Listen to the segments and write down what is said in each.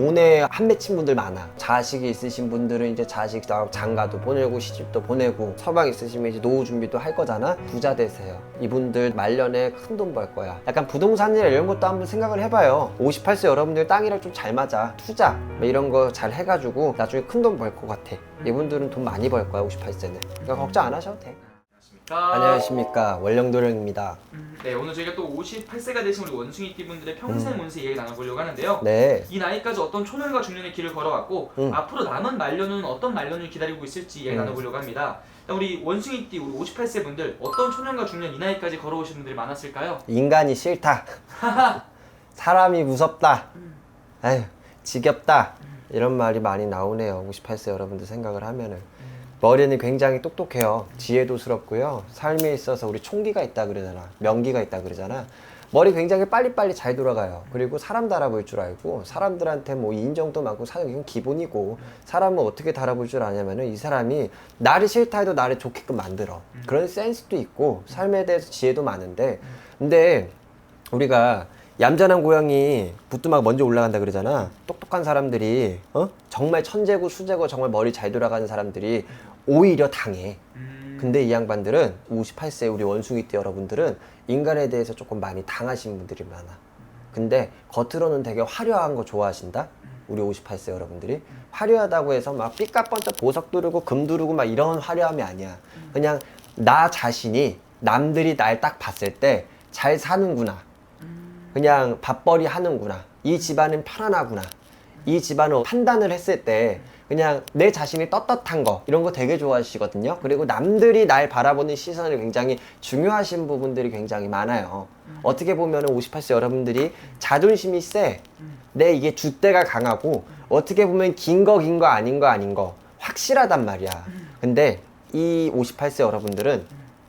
돈에 한 맺힌 분들 많아. 자식이 있으신 분들은 이제 자식 장가도 보내고 시집도 보내고 서방 있으시면 이제 노후 준비도 할 거잖아. 부자 되세요. 이분들 말년에 큰 돈 벌 거야. 약간 부동산이나 이런 것도 한번 생각을 해봐요. 58세 여러분들 땅이랑 좀 잘 맞아. 투자 뭐 이런 거 잘 해가지고 나중에 큰 돈 벌 것 같아. 이분들은 돈 많이 벌 거야 58세는. 그러니까 걱정 안 하셔도 돼. 안녕하십니까. 안녕하십니까 원령도령입니다. 음, 네, 오늘 저희가 또 58세가 되신 우리 원숭이 띠 분들의 평생 운세 얘기 나눠보려고 하는데요. 네. 이 나이까지 어떤 초년과 중년의 길을 걸어왔고 음. 앞으로 남은 말년은 어떤 말년을 기다리고 있을지 얘기 음. 나눠보려고 합니다. 우리 원숭이 띠 우리 58세 분들 어떤 초년과 중년 이 나이까지 걸어오신 분들이 많았을까요? 인간이 싫다. 사람이 무섭다. 아휴, 지겹다. 이런 말이 많이 나오네요. 58세 여러분들 생각을 하면은. 머리는 굉장히 똑똑해요. 지혜도스럽고요. 삶에 있어서 우리 총기가 있다 그러잖아. 명기가 있다 그러잖아. 머리 굉장히 빨리빨리 잘 돌아가요. 그리고 사람 달아볼 줄 알고 사람들한테 뭐 인정도 많고 사는 게 기본이고 사람은 어떻게 달아볼 줄 아냐면은 이 사람이 나를 싫다 해도 나를 좋게끔 만들어. 그런 센스도 있고 삶에 대해서 지혜도 많은데 근데 우리가 얌전한 고양이 부뚜막 먼저 올라간다 그러잖아. 똑똑한 사람들이 어? 정말 천재고 수재고 정말 머리 잘 돌아가는 사람들이 오히려 당해. 음, 근데 이 양반들은 58세 우리 원숭이 때 여러분들은 인간에 대해서 조금 많이 당하신 분들이 많아. 근데 겉으로는 되게 화려한 거 좋아하신다. 우리 58세 여러분들이 화려하다고 해서 막 삐까뻔쩍 보석 두르고 금 두르고 막 이런 화려함이 아니야. 그냥 나 자신이 남들이 날 딱 봤을 때 잘 사는구나. 그냥 밥벌이 하는구나. 이 집안은 편안하구나. 이 집안은 판단을 했을 때 그냥 내 자신이 떳떳한 거 이런 거 되게 좋아하시거든요. 그리고 남들이 날 바라보는 시선을 굉장히 중요하신 부분들이 굉장히 많아요. 어떻게 보면 58세 여러분들이 자존심이 세. 내 이게 줏대가 강하고 어떻게 보면 긴 거 긴 거 아닌 거 아닌 거 확실하단 말이야. 근데 이 58세 여러분들은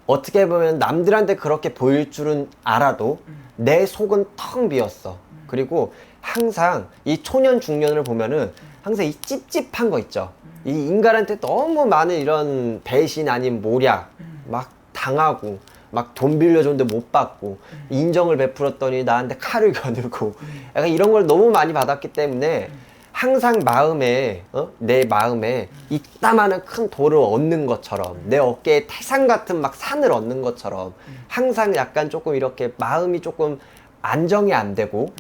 어떻게 보면 남들한테 그렇게 보일 줄은 알아도 내 속은 텅 비었어. 그리고 항상 이 초년 중년을 보면은 항상 이 찝찝한 거 있죠. 이 인간한테 너무 많은 이런 배신 아닌 모략 막 당하고 막 돈 빌려줬는데 못 받고 인정을 베풀었더니 나한테 칼을 겨누고 약간 이런 걸 너무 많이 받았기 때문에 항상 마음에 어? 내 마음에 이따마는 큰 돌을 얻는 것처럼 내 어깨에 태산 같은 막 산을 얻는 것처럼 항상 약간 조금 이렇게 마음이 조금 안정이 안 되고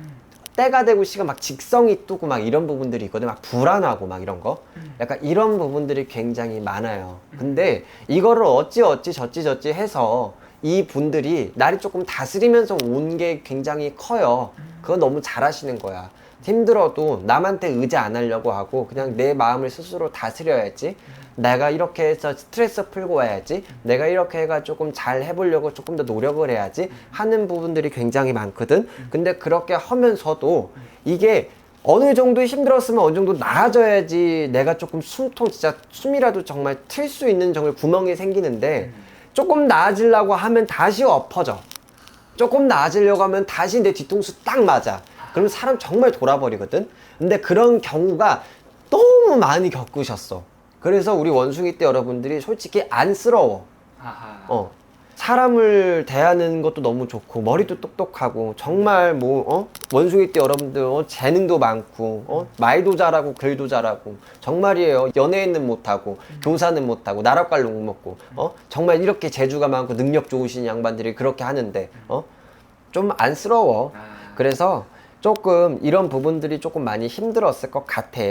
때가 되고 시가 막 직성이 뜨고 막 이런 부분들이 있거든 막 불안하고 막 이런 거. 약간 이런 부분들이 굉장히 많아요. 근데 이거를 어찌 어찌 저찌 저찌 해서 이 분들이 나를 조금 다스리면서 온 게 굉장히 커요. 그거 너무 잘하시는 거야 힘들어도 남한테 의지 안 하려고 하고 그냥 내 마음을 스스로 다스려야지. 내가 이렇게 해서 스트레스 풀고 와야지. 내가 이렇게 해가 조금 잘 해보려고 조금 더 노력을 해야지 하는 부분들이 굉장히 많거든. 근데 그렇게 하면서도 이게 어느 정도 힘들었으면 어느 정도 나아져야지 내가 조금 숨통 진짜 숨이라도 정말 틀 수 있는 정말 구멍이 생기는데 조금 나아지려고 하면 다시 엎어져. 조금 나아지려고 하면 다시 내 뒤통수 딱 맞아. 그럼 사람 정말 돌아버리거든. 근데 그런 경우가 너무 많이 겪으셨어. 그래서 우리 원숭이 때 여러분들이 솔직히 안쓰러워. 하하. 어. 사람을 대하는 것도 너무 좋고 머리도 똑똑하고 정말 뭐 어? 원숭이 때 여러분들 어? 재능도 많고 어? 말도 잘하고 글도 잘하고 정말이에요 연예인은 못하고 교사는 못하고 나락갈로 못 먹고 어? 정말 이렇게 재주가 많고 능력 좋으신 양반들이 그렇게 하는데 어? 좀 안쓰러워 아, 그래서 조금 이런 부분들이 조금 많이 힘들었을 것 같아.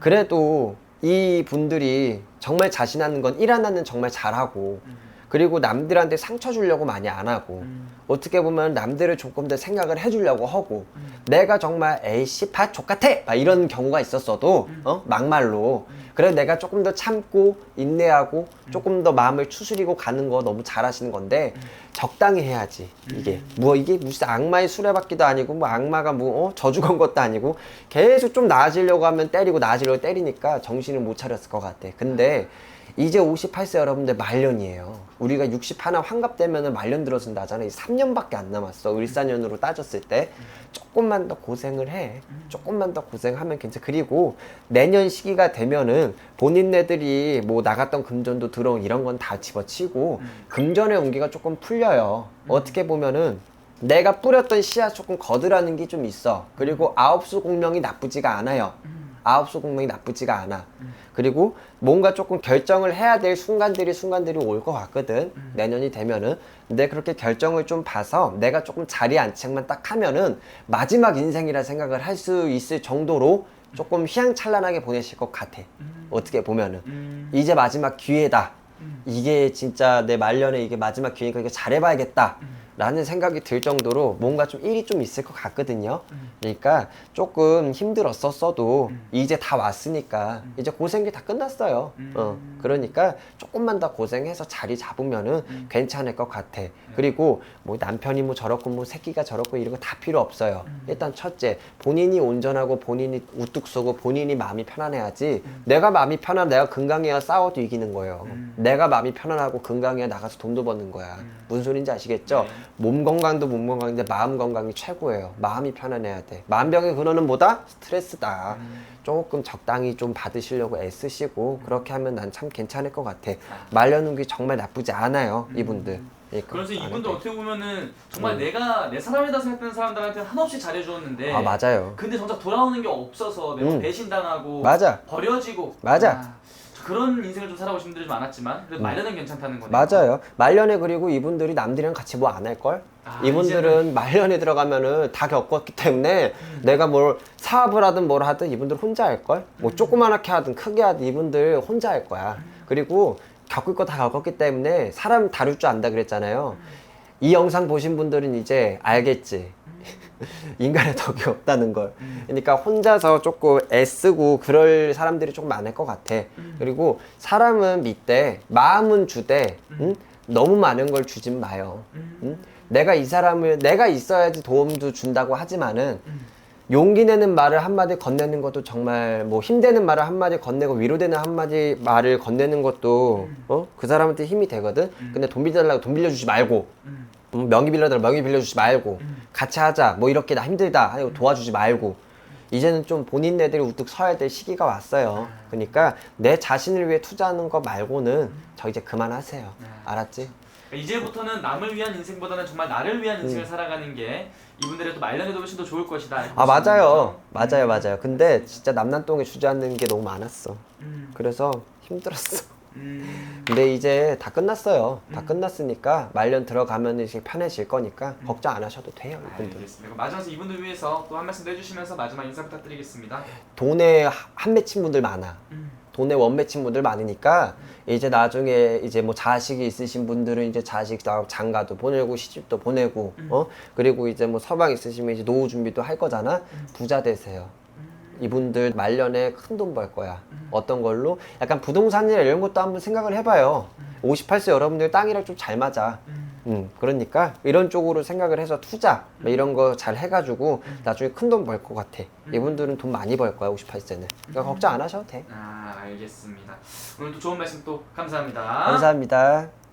그래도 이 분들이 정말 자신하는 건 일 하나는 정말 잘하고 그리고 남들한테 상처 주려고 많이 안 하고 어떻게 보면 남들을 조금 더 생각을 해주려고 하고 내가 정말 에이씨 파 족같아! 막 이런 경우가 있었어도 어? 막말로. 그래 내가 조금 더 참고 인내하고 조금 더 마음을 추스리고 가는 거 너무 잘하시는 건데 적당히 해야지 이게. 뭐 이게 무슨 악마의 수레바퀴도 아니고 뭐 악마가 뭐 어? 저주 건 것도 아니고 계속 좀 나아지려고 하면 때리고 나아지려고 때리니까 정신을 못 차렸을 것 같아. 근데 이제 58세 여러분들 말년이에요. 우리가 60 하나 환갑 되면 말년 들어선다잖아. 이 3년밖에 안 남았어. 을사년으로 따졌을 때 조금만 더 고생을 해. 조금만 더 고생하면 괜찮아. 그리고 내년 시기가 되면은 본인네들이 뭐 나갔던 금전도 들어온 이런 건 다 집어치고 금전의 온기가 조금 풀려요. 어떻게 보면은 내가 뿌렸던 씨앗 조금 거두라는 게 좀 있어. 그리고 아홉수 공명이 나쁘지가 않아요. 아홉수 공명이 나쁘지가 않아. 그리고 뭔가 조금 결정을 해야 될 순간들이 순간들이 올 것 같거든. 내년이 되면은. 근데 그렇게 결정을 좀 봐서 내가 조금 자리 안착만 딱 하면은 마지막 인생이라 생각을 할 수 있을 정도로 조금 휘황찬란하게 보내실 것 같아. 어떻게 보면은. 음. 이제 마지막 기회다. 음. 이게 진짜 내 말년에 이게 마지막 기회니까 이거 잘해봐야겠다. 라는 생각이 들 정도로 뭔가 좀 일이 좀 있을 것 같거든요. 그러니까 조금 힘들었었어도 이제 다 왔으니까 이제 고생이 다 끝났어요. 어, 그러니까 조금만 더 고생해서 자리 잡으면은 괜찮을 것 같아. 그리고 뭐 남편이 뭐 저렇고 뭐 새끼가 저렇고 이런 거 다 필요 없어요. 일단 첫째, 본인이 온전하고 본인이 우뚝 서고 본인이 마음이 편안해야지. 내가 마음이 편안, 내가 건강해야 싸워도 이기는 거예요. 내가 마음이 편안하고 건강해야 나가서 돈도 버는 거야. 무슨 소린지 아시겠죠? 네. 몸 건강도 몸 건강인데 마음 건강이 최고예요. 마음이 편안해야 돼. 만병의 근원은 뭐다? 스트레스다. 조금 적당히 좀 받으시려고 애쓰시고 그렇게 하면 난 참 괜찮을 것 같아. 말려놓기 정말 나쁘지 않아요, 이분들. 그러니까 그래서 안 이분도 어떻게 보면은 정말 음. 내가 내 사람이다 생각하는 사람들한테 한없이 잘해주었는데 돼. 아 맞아요. 근데 정작 돌아오는 게 없어서 매번 음. 배신당하고 맞아. 버려지고 맞아. 아, 그런 인생을 좀 살아보신 분들이 좀 많았지만 그래도 음. 말년은 괜찮다는 거네요 맞아요. 말년에 그리고 이분들이 남들이랑 같이 뭐 안 할 걸? 아, 이분들은 말년에 들어가면은 다 겪었기 때문에 내가 뭘 사업을 하든 뭘 하든 이분들 혼자 할 걸? 뭐 조그만하게 하든 크게 하든 이분들 혼자 할 거야. 그리고 겪을 거 다 겪었기 때문에 사람 다룰 줄 안다 그랬잖아요. 이 영상 보신 분들은 이제 알겠지. 인간의 덕이 없다는 걸. 그러니까 혼자서 조금 애쓰고 그럴 사람들이 조금 많을 것 같아. 그리고 사람은 믿되 마음은 주되 응? 너무 많은 걸 주진 마요. 응? 내가 이 사람을 내가 있어야지 도움도 준다고 하지만은 용기 내는 말을 한마디 건네는 것도 정말 뭐 힘되는 말을 한마디 건네고 위로되는 한마디 말을 건네는 것도 어? 그 사람한테 힘이 되거든. 근데 돈 빌려달라고 돈 빌려주지 말고 음. 음, 명의 빌려달라고 명의 빌려주지 말고 같이 하자 뭐 이렇게 나 힘들다 하고 도와주지 말고 이제는 좀 본인네들이 우뚝 서야 될 시기가 왔어요. 그러니까 내 자신을 위해 투자하는 거 말고는 저 이제 그만하세요. 알았지? 그러니까 이제부터는 남을 위한 인생보다는 정말 나를 위한 인생을 살아가는 게 이분들의 또 말년에도 훨씬 더 좋을 것이다 이렇게 음. 아 보시는 맞아요, 거죠? 맞아요, 맞아요. 근데 진짜 남남동에 주저앉는 게 너무 많았어. 음. 그래서 힘들었어. 음. 근데 이제 다 끝났어요. 다 끝났으니까 말년 들어가면 이제 편해질 거니까 걱정 안 하셔도 돼요, 이분들. 알겠습니다. 그럼 마지막으로 이분들 위해서 또 한 말씀 해주시면서 마지막 인사 부탁드리겠습니다. 돈에 하- 한 맺힌 분들 많아. 음. 돈에 원 맺힌 분들 많으니까 이제 나중에 이제 뭐 자식이 있으신 분들은 이제 자식 다 장가도 보내고 시집도 보내고 어 그리고 이제 뭐 서방 있으시면 이제 노후 준비도 할 거잖아 부자 되세요 이분들 말년에 큰 돈 벌 거야 어떤 걸로 약간 부동산이나 이런 것도 한번 생각을 해봐요 58세 여러분들 땅이랑 좀 잘 맞아 음, 그러니까 이런 쪽으로 생각을 해서 투자 뭐 이런 거 잘 해가지고 나중에 큰 돈 벌 것 같아. 이분들은 돈 많이 벌 거야 58세는. 그러니까 걱정 안 하셔도 돼. 아 알겠습니다. 오늘 또 좋은 말씀 또 감사합니다. 감사합니다.